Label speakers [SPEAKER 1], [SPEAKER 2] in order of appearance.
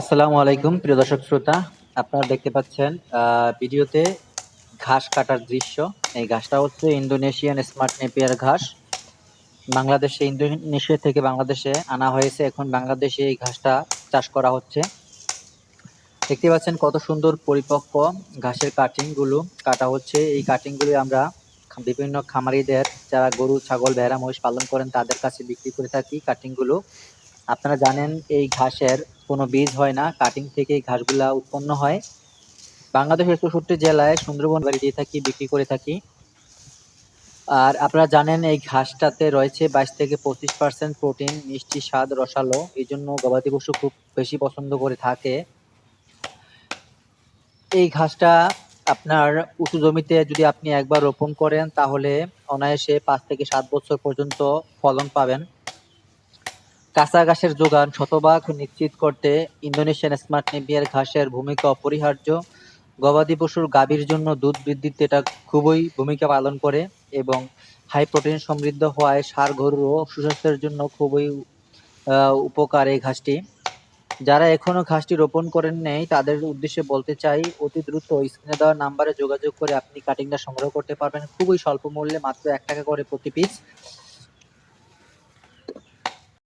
[SPEAKER 1] আসসালামু আলাইকুম, প্রিয় দর্শক শ্রোতা। আপনারা দেখতে পাচ্ছেন ভিডিওতে ঘাস কাটার দৃশ্য। এই ঘাসটা হচ্ছে ইন্দোনেশিয়ান স্মার্ট নেপিয়ার ঘাস। বাংলাদেশে, ইন্দোনেশিয়া থেকে বাংলাদেশে আনা হয়েছে। এখন বাংলাদেশে এই ঘাসটা চাষ করা হচ্ছে। দেখতে পাচ্ছেন কত সুন্দর পরিপক্ক ঘাসের কাটিংগুলো কাটা হচ্ছে। এই কাটিংগুলো আমরা বিভিন্ন খামারিদের, যারা গরু, ছাগল, ভেড়া, মহিষ পালন করেন, তাদের কাছে বিক্রি করে থাকি কাটিংগুলো আপনারা জানেন এই ঘাসের কোনো বীজ হয় না কাটিং থেকে এই ঘাসগুলা উৎপন্ন হয়। বাংলাদেশের চৌষট্টি জেলায় সুন্দরবন বাড়ি দিয়ে থাকি, বিক্রি করে থাকি। আর আপনারা জানেন এই ঘাসটাতে রয়েছে বাইশ থেকে পঁচিশ পার্সেন্ট প্রোটিন মিষ্টি স্বাদ, রসালো। এই জন্য গবাদি পশু খুব বেশি পছন্দ করে থাকে। এই ঘাসটা আপনার উঁচু জমিতে যদি আপনি একবার রোপণ করেন, তাহলে অনায়াসে পাঁচ থেকে সাত বছর পর্যন্ত ফলন পাবেন। কাঁচা ঘাসের যোগান শতভাগ নিশ্চিত করতে ইন্দোনেশিয়ান স্মার্ট নেপিয়ার ঘাসের ভূমিকা অপরিহার্য। গবাদি পশুর গাভীর জন্য দুধ বৃদ্ধিতে এটা খুবই ভূমিকা পালন করে এবং হাই প্রোটিন সমৃদ্ধ হওয়ায় সার গরু ও সুস্বাস্থ্যের জন্য খুবই উপকার এই ঘাসটি। যারা এখনও ঘাসটি রোপণ করেন নেই, তাদের উদ্দেশ্যে বলতে চাই, অতি দ্রুত স্ক্রিনে দেওয়া নাম্বারে যোগাযোগ করে আপনি কাটিংটা সংগ্রহ করতে পারবেন। খুবই স্বল্প মূল্যে মাত্র এক টাকা করে প্রতি পিস